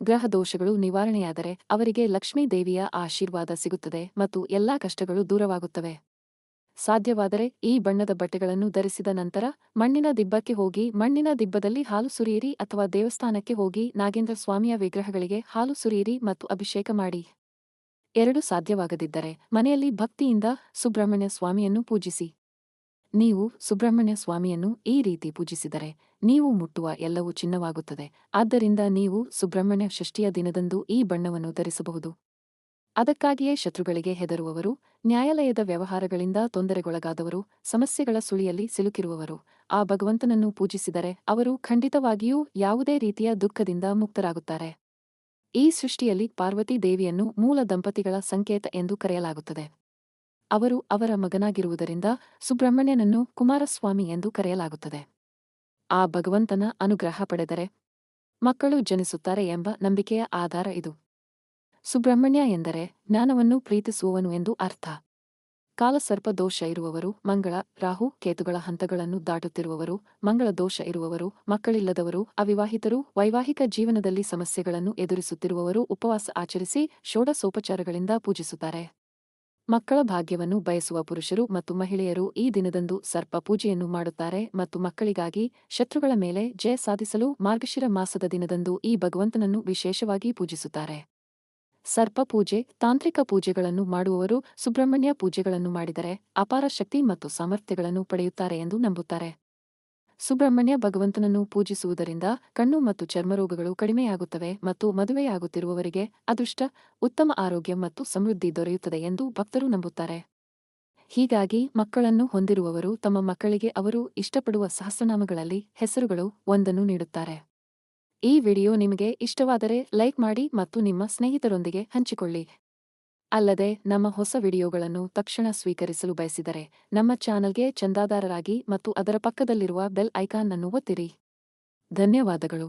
ಗ್ರಹ ದೋಷಗಳು ನಿವಾರಣೆಯಾದರೆ ಅವರಿಗೆ ಲಕ್ಷ್ಮೀ ದೇವಿಯ ಆಶೀರ್ವಾದ ಸಿಗುತ್ತದೆ ಮತ್ತು ಎಲ್ಲಾ ಕಷ್ಟಗಳು ದೂರವಾಗುತ್ತವೆ. ಸಾಧ್ಯವಾದರೆ ಈ ಬಣ್ಣದ ಬಟ್ಟೆಗಳನ್ನು ಧರಿಸಿದ ನಂತರ ಮಣ್ಣಿನ ದಿಬ್ಬಕ್ಕೆ ಹೋಗಿ ಮಣ್ಣಿನ ದಿಬ್ಬದಲ್ಲಿ ಹಾಲು ಸುರಿಯಿರಿ ಅಥವಾ ದೇವಸ್ಥಾನಕ್ಕೆ ಹೋಗಿ ನಾಗೇಂದ್ರ ಸ್ವಾಮಿಯ ವಿಗ್ರಹಗಳಿಗೆ ಹಾಲು ಸುರಿಯಿರಿ ಮತ್ತು ಅಭಿಷೇಕ ಮಾಡಿ. ಎರಡು ಸಾಧ್ಯವಾಗದಿದ್ದರೆ ಮನೆಯಲ್ಲಿ ಭಕ್ತಿಯಿಂದ ಸುಬ್ರಹ್ಮಣ್ಯ ಸ್ವಾಮಿಯನ್ನು ಪೂಜಿಸಿ. ನೀವು ಸುಬ್ರಹ್ಮಣ್ಯ ಸ್ವಾಮಿಯನ್ನು ಈ ರೀತಿ ಪೂಜಿಸಿದರೆ ನೀವು ಮುಟ್ಟುವ ಎಲ್ಲವೂ ಚಿನ್ನವಾಗುತ್ತದೆ. ಆದ್ದರಿಂದ ನೀವು ಸುಬ್ರಹ್ಮಣ್ಯ ಷಷ್ಠಿಯ ದಿನದಂದು ಈ ಬಣ್ಣವನ್ನು ಧರಿಸಬಹುದು. ಅದಕ್ಕಾಗಿಯೇ ಶತ್ರುಗಳಿಗೆ ಹೆದರುವವರು, ನ್ಯಾಯಾಲಯದ ವ್ಯವಹಾರಗಳಿಂದ ತೊಂದರೆಗೊಳಗಾದವರು, ಸಮಸ್ಯೆಗಳ ಸುಳಿಯಲ್ಲಿ ಸಿಲುಕಿರುವವರು, ಆ ಭಗವಂತನನ್ನು ಪೂಜಿಸಿದರೆ ಅವರು ಖಂಡಿತವಾಗಿಯೂ ಯಾವುದೇ ರೀತಿಯ ದುಃಖದಿಂದ ಮುಕ್ತರಾಗುತ್ತಾರೆ. ಈ ಸೃಷ್ಟಿಯಲ್ಲಿ ಪಾರ್ವತಿ ದೇವಿಯನ್ನು ಮೂಲ ದಂಪತಿಗಳ ಸಂಕೇತ ಎಂದು ಕರೆಯಲಾಗುತ್ತದೆ. ಅವರು ಅವರ ಮಗನಾಗಿರುವುದರಿಂದ ಸುಬ್ರಹ್ಮಣ್ಯನನ್ನು ಕುಮಾರಸ್ವಾಮಿ ಎಂದು ಕರೆಯಲಾಗುತ್ತದೆ. ಆ ಭಗವಂತನ ಅನುಗ್ರಹ ಪಡೆದರೆ ಮಕ್ಕಳು ಜನಿಸುತ್ತಾರೆ ಎಂಬ ನಂಬಿಕೆಯ ಆಧಾರ ಇದು. ಸುಬ್ರಹ್ಮಣ್ಯ ಎಂದರೆ ಜ್ಞಾನವನ್ನು ಪ್ರೀತಿಸುವವನು ಎಂದು ಅರ್ಥ. ಕಾಲಸರ್ಪ ದೋಷ ಇರುವವರು ಮಂಗಳ, ರಾಹು, ಕೇತುಗಳ ಹಂತಗಳನ್ನು ದಾಟುತ್ತಿರುವವರು ಮಂಗಳ ದೋಷ ಇರುವವರು ಮಕ್ಕಳಿಲ್ಲದವರು ಅವಿವಾಹಿತರು ವೈವಾಹಿಕ ಜೀವನದಲ್ಲಿ ಸಮಸ್ಯೆಗಳನ್ನು ಎದುರಿಸುತ್ತಿರುವವರು ಉಪವಾಸ ಆಚರಿಸಿ ಷೋಡಸೋಪಚಾರಗಳಿಂದ ಪೂಜಿಸುತ್ತಾರೆ. ಮಕ್ಕಳ ಭಾಗ್ಯವನ್ನು ಬಯಸುವ ಪುರುಷರು ಮತ್ತು ಮಹಿಳೆಯರು ಈ ದಿನದಂದು ಸರ್ಪ ಪೂಜೆಯನ್ನು ಮಾಡುತ್ತಾರೆ ಮತ್ತು ಮಕ್ಕಳಿಗಾಗಿ ಶತ್ರುಗಳ ಮೇಲೆ ಜಯ ಸಾಧಿಸಲು ಮಾರ್ಗಶಿರ ಮಾಸದ ದಿನದಂದು ಈ ಭಗವಂತನನ್ನು ವಿಶೇಷವಾಗಿ ಪೂಜಿಸುತ್ತಾರೆ. ಸರ್ಪ ಪೂಜೆ, ತಾಂತ್ರಿಕ ಪೂಜೆಗಳನ್ನು ಮಾಡುವವರು ಸುಬ್ರಹ್ಮಣ್ಯ ಪೂಜೆಗಳನ್ನು ಮಾಡಿದರೆ ಅಪಾರ ಶಕ್ತಿ ಮತ್ತು ಸಾಮರ್ಥ್ಯಗಳನ್ನು ಪಡೆಯುತ್ತಾರೆ ಎಂದು ನಂಬುತ್ತಾರೆ. ಸುಬ್ರಹ್ಮಣ್ಯ ಭಗವಂತನನ್ನು ಪೂಜಿಸುವುದರಿಂದ ಕಣ್ಣು ಮತ್ತು ಚರ್ಮರೋಗಗಳು ಕಡಿಮೆಯಾಗುತ್ತವೆ ಮತ್ತು ಮದುವೆಯಾಗುತ್ತಿರುವವರಿಗೆ ಅದೃಷ್ಟ, ಉತ್ತಮ ಆರೋಗ್ಯ ಮತ್ತು ಸಮೃದ್ಧಿ ದೊರೆಯುತ್ತದೆ ಎಂದು ಭಕ್ತರು ನಂಬುತ್ತಾರೆ. ಹೀಗಾಗಿ ಮಕ್ಕಳನ್ನು ಹೊಂದಿರುವವರು ತಮ್ಮ ಮಕ್ಕಳಿಗೆ ಅವರು ಇಷ್ಟಪಡುವ ಸಹಸ್ರನಾಮಗಳಲ್ಲಿ ಹೆಸರುಗಳು ಒಂದನ್ನು ನೀಡುತ್ತಾರೆ. ಈ ವಿಡಿಯೋ ನಿಮಗೆ ಇಷ್ಟವಾದರೆ ಲೈಕ್ ಮಾಡಿ ಮತ್ತು ನಿಮ್ಮ ಸ್ನೇಹಿತರೊಂದಿಗೆ ಹಂಚಿಕೊಳ್ಳಿ. ಅಲ್ಲದೆ ನಮ್ಮ ಹೊಸ ವಿಡಿಯೋಗಳನ್ನು ತಕ್ಷಣ ಸ್ವೀಕರಿಸಲು ಬಯಸಿದರೆ ನಮ್ಮ ಚಾನಲ್ಗೆ ಚಂದಾದಾರರಾಗಿ ಮತ್ತು ಅದರ ಪಕ್ಕದಲ್ಲಿರುವ ಬೆಲ್ ಐಕಾನ್ ಅನ್ನು ಒತ್ತಿರಿ. ಧನ್ಯವಾದಗಳು.